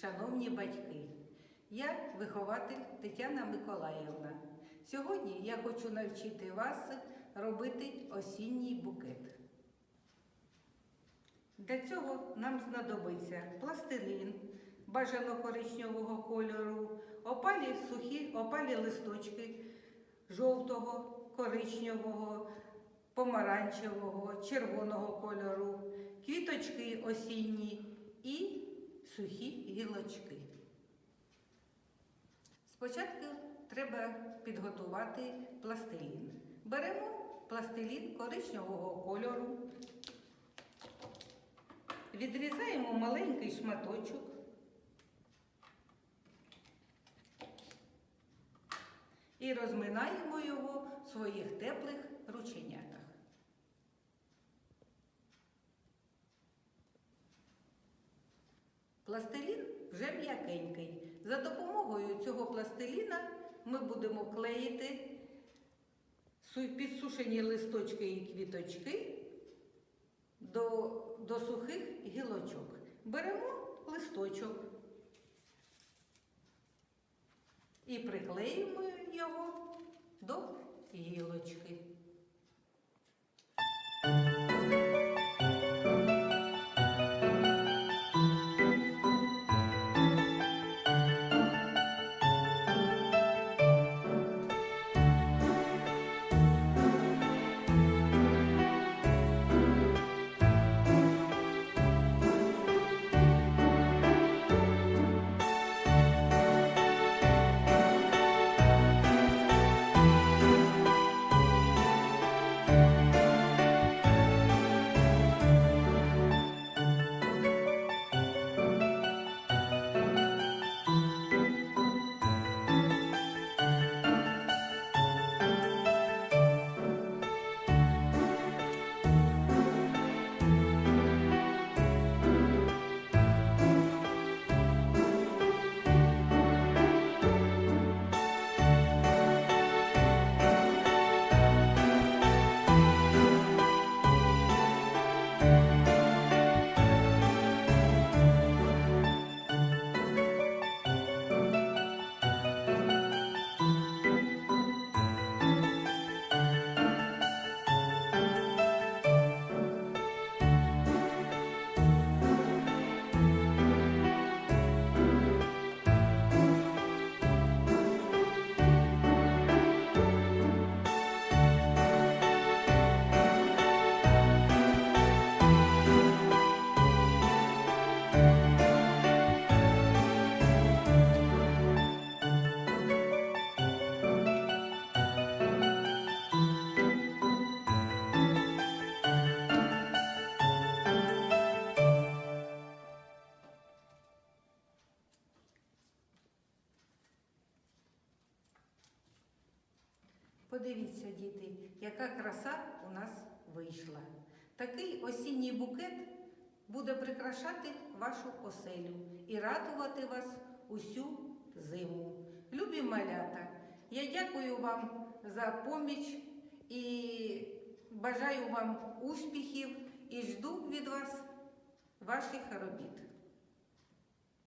шановні батьки! Я вихователь Тетяна Миколаївна. Сьогодні я хочу навчити вас робити осінній букет. Для цього нам знадобиться пластилін бажано коричневого кольору, опалі сухі, опалі листочки жовтого, коричневого, помаранчевого, червоного кольору, квіточки осінні і сухі гілочки. Спочатку треба підготувати пластилін. Беремо пластилін коричневого кольору, відрізаємо маленький шматочок. І розминаємо його в своїх теплих рученятах. Пластилін вже м'якенький. За допомогою цього пластиліна ми будемо клеїти підсушені листочки і квіточки до, до сухих гілочок. Беремо листочок і приклеїмо його до гілочки. Подивіться, діти, яка краса у нас вийшла. Такий осінній букет буде прикрашати вашу оселю і радувати вас усю зиму. Любі малята, я дякую вам за поміч і бажаю вам успіхів і жду від вас ваших робіт.